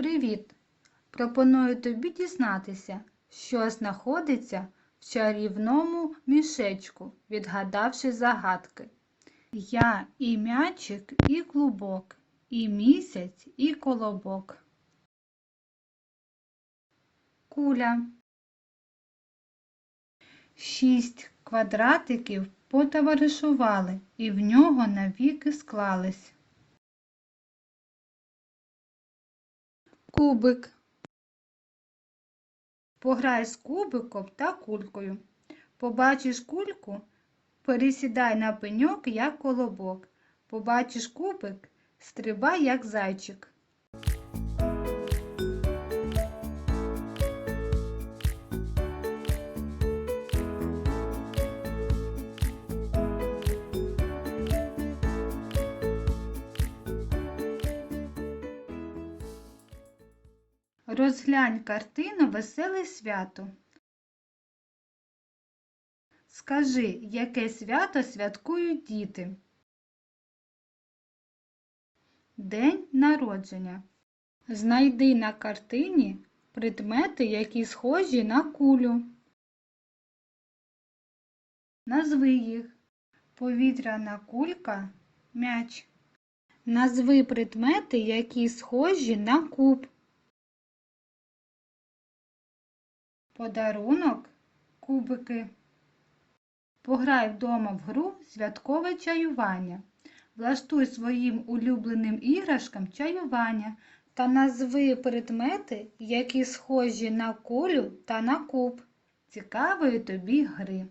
Привіт! Пропоную тобі дізнатися, що знаходиться в чарівному мішечку, відгадавши загадки. Я і м'ячик, і клубок, і місяць, і колобок. Куля. Шість квадратиків потоваришували і в нього навіки склались. Кубик. Пограй з кубиком та кулькою. Побачиш кульку, пересідай на пеньок, як колобок. Побачиш кубик, стрибай, як зайчик. Розглянь картину Веселе свято. Скажи, яке свято святкують діти? День народження. Знайди на картині предмети, які схожі на кулю. Назви їх. Повітряна кулька, м'яч. Назви предмети, які схожі на куб. Подарунок кубики. Пограй вдома в гру святкове чаювання. Влаштуй своїм улюбленим іграшкам чаювання та назви предмети, які схожі на кулю та на куб. Цікавої тобі гри.